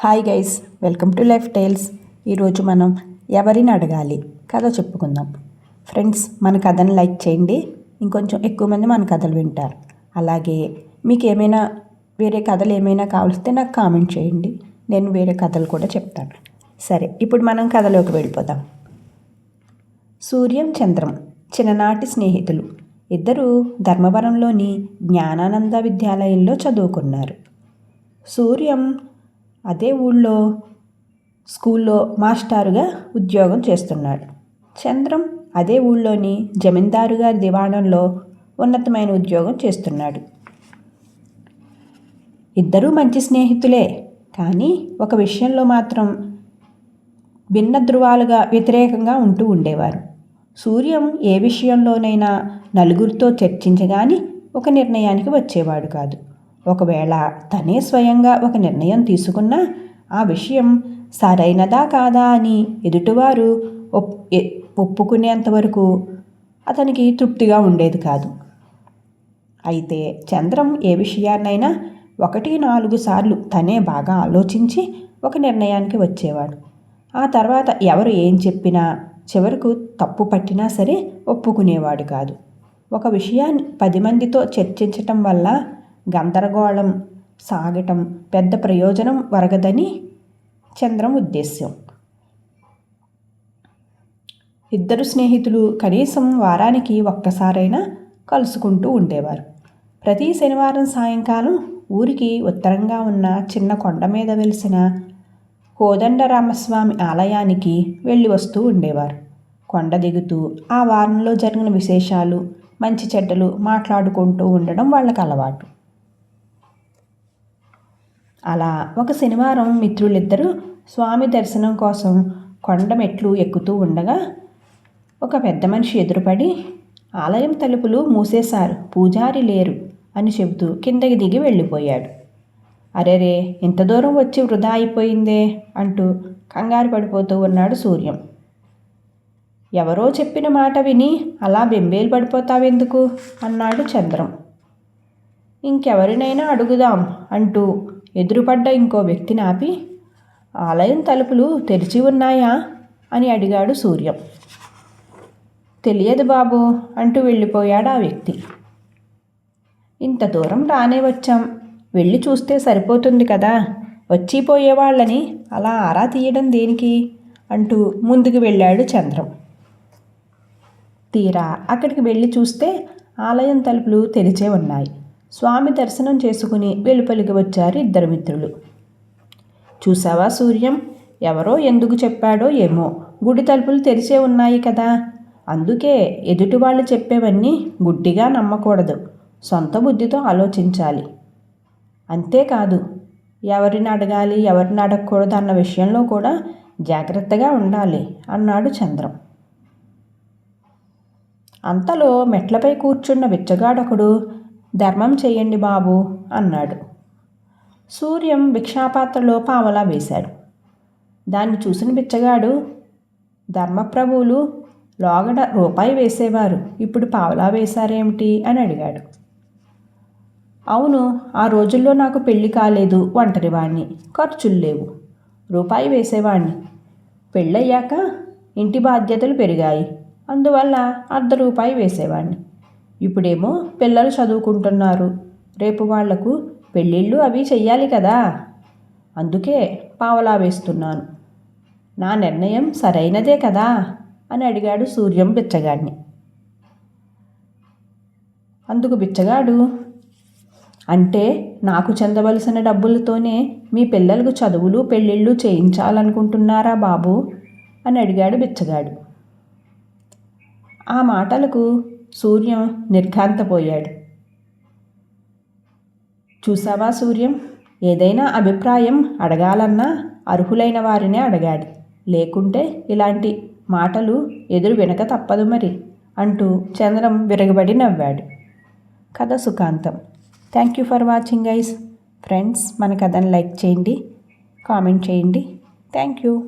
Hi guys welcome to life tiles. ఈరోజు మనం ఎవరిని అడగాలి? కథ చెప్పుకుందాం. ఫ్రెండ్స్ మన కథను లైక్ చేయండి. ఇంకొంచెం ఎక్కువ మంది మన కథలు వింటారు. అలాగే మీకు ఏమైనా వేరే కథలు ఏమైనా కావలిస్తే నాకు కామెంట్ చేయండి. నేను వేరే కథలు కూడా చెప్తాను. సరే ఇప్పుడు మనం కథలోకి వెళ్ళిపోదాం. సూర్యం చంద్రం చిన్ననాటి స్నేహితులు. ఇద్దరు ధర్మవరంలోని జ్ఞానానంద విద్యాలయంలో చదువుకున్నారు. సూర్యం అదే ఊళ్ళో స్కూల్లో మాస్టారుగా ఉద్యోగం చేస్తున్నాడు. చంద్రం అదే ఊళ్ళోని జమీందారు గారి దివాణంలో ఉన్నతమైన ఉద్యోగం చేస్తున్నాడు. ఇద్దరూ మంచి స్నేహితులే కానీ ఒక విషయంలో మాత్రం భిన్న ధృవాలుగా వ్యతిరేకంగా ఉంటూ ఉండేవారు. సూర్యం ఏ విషయంలోనైనా నలుగురితో చర్చించగాని ఒక నిర్ణయానికి వచ్చేవాడు కాదు. ఒకవేళ తనే స్వయంగా ఒక నిర్ణయం తీసుకున్నా ఆ విషయం సరైనదా కాదా అని ఎదుటివారు ఒప్పుకునేంతవరకు అతనికి తృప్తిగా ఉండేది కాదు. అయితే చంద్రం ఏ విషయాన్నైనా ఒకటి నాలుగు సార్లు తనే బాగా ఆలోచించి ఒక నిర్ణయానికి వచ్చేవాడు. ఆ తర్వాత ఎవరు ఏం చెప్పినా చివరకు తప్పు పట్టినా సరే ఒప్పుకునేవాడు కాదు. ఒక విషయాన్ని పది మందితో చర్చించటం వల్ల గందరగోళం సాగటం పెద్ద ప్రయోజనం వరగదని చంద్రం ఉద్దేశ్యం. ఇద్దరు స్నేహితులు కనీసం వారానికి ఒక్కసారైనా కలుసుకుంటూ ఉండేవారు. ప్రతి శనివారం సాయంకాలం ఊరికి ఉత్తరంగా ఉన్న చిన్న కొండ మీద వెలిసిన కోదండరామస్వామి ఆలయానికి వెళ్ళి వస్తూ ఉండేవారు. కొండ దిగుతూ ఆ వారంలో జరిగిన విశేషాలు మంచి చెడ్డలు మాట్లాడుకుంటూ ఉండడం వాళ్ళకి అలవాటు. అలా ఒక శనివారం మిత్రులిద్దరూ స్వామి దర్శనం కోసం కొండ మెట్లు ఎక్కుతూ ఉండగా ఒక పెద్ద మనిషి ఎదురుపడి ఆలయం తలుపులు మూసేశారు పూజారి లేరు అని చెబుతూ కిందకి దిగి వెళ్ళిపోయాడు. అరెరే ఇంత దూరం వచ్చి వృధా అయిపోయిందే అంటూ కంగారు పడిపోతూ ఉన్నాడు సూర్యం. ఎవరో చెప్పిన మాట విని అలా బెంబేలు పడిపోతావెందుకు? అన్నాడు చంద్రం. ఇంకెవరినైనా అడుగుదాం అంటూ ఎదురుపడ్డ ఇంకో వ్యక్తిని ఆపి ఆలయం తలుపులు తెరిచి ఉన్నాయా? అని అడిగాడు సూర్యం. తెలియదు బాబు అంటూ వెళ్ళిపోయాడు ఆ వ్యక్తి. ఇంత దూరం రానే వచ్చాం. వెళ్ళి చూస్తే సరిపోతుంది కదా. వచ్చిపోయే వాళ్ళని అలా ఆరా తీయడం దేనికి? అంటూ ముందుకు వెళ్ళాడు చంద్రం. తీరా అక్కడికి వెళ్ళి చూస్తే ఆలయం తలుపులు తెరిచే ఉన్నాయి. స్వామి దర్శనం చేసుకుని వెలుపలికి వచ్చారు ఇద్దరు మిత్రులు. చూసావా సూర్యం? ఎవరో ఎందుకు చెప్పాడో ఏమో. గుడి తలుపులు తెరిచే ఉన్నాయి కదా. అందుకే ఎదుటి వాళ్ళు చెప్పేవన్నీ గుడ్డిగా నమ్మకూడదు. సొంత బుద్ధితో ఆలోచించాలి. అంతేకాదు ఎవరిని అడగాలి ఎవరిని అడగకూడదు అన్న విషయంలో కూడా జాగ్రత్తగా ఉండాలి అన్నాడు చంద్రం. అంతలో మెట్లపై కూర్చున్న బిచ్చగాడొకడు ధర్మం చేయండి బాబు అన్నాడు. సూర్యం భిక్షాపాత్రలో పావలా వేశాడు. దాన్ని చూసిన బిచ్చగాడు ధర్మప్రభువులు లోగడ రూపాయి వేసేవారు ఇప్పుడు పావలా వేశారేమిటి అని అడిగాడు. అవును ఆ రోజుల్లో నాకు పెళ్ళి కాలేదు ఒంటరివాణ్ణి ఖర్చులు లేవు రూపాయి వేసేవాణ్ణి. పెళ్ళయ్యాక ఇంటి బాధ్యతలు పెరిగాయి అందువల్ల అర్ధ రూపాయి వేసేవాణ్ణి. ఇప్పుడేమో పిల్లలు చదువుకుంటున్నారు. రేపు వాళ్ళకు పెళ్ళిళ్ళు అవి చెయ్యాలి కదా. అందుకే పావలా వేస్తున్నాను. నా నిర్ణయం సరైనదే కదా? అని అడిగాడు సూర్యం బిచ్చగాడిని. అందుకు బిచ్చగాడు అంటే నాకు చెందవలసిన డబ్బులతోనే మీ పిల్లలకు చదువులు పెళ్ళిళ్ళు చేయించాలనుకుంటున్నారా బాబు? అని అడిగాడు బిచ్చగాడు. ఆ మాటలకు సూర్యం నిర్ఘాంతపోయాడు. చూసావా సూర్యం? ఏదైనా అభిప్రాయం అడగాలన్నా అర్హులైన వారినే అడగాలి లేకుంటే ఇలాంటి మాటలు ఎదురు వినక తప్పదు మరి అంటూ చంద్రం విరగబడి నవ్వాడు. కథ సుఖాంతం. Thank you for watching guys friends మన కథను లైక్ చేయండి కామెంట్ చేయండి. Thank you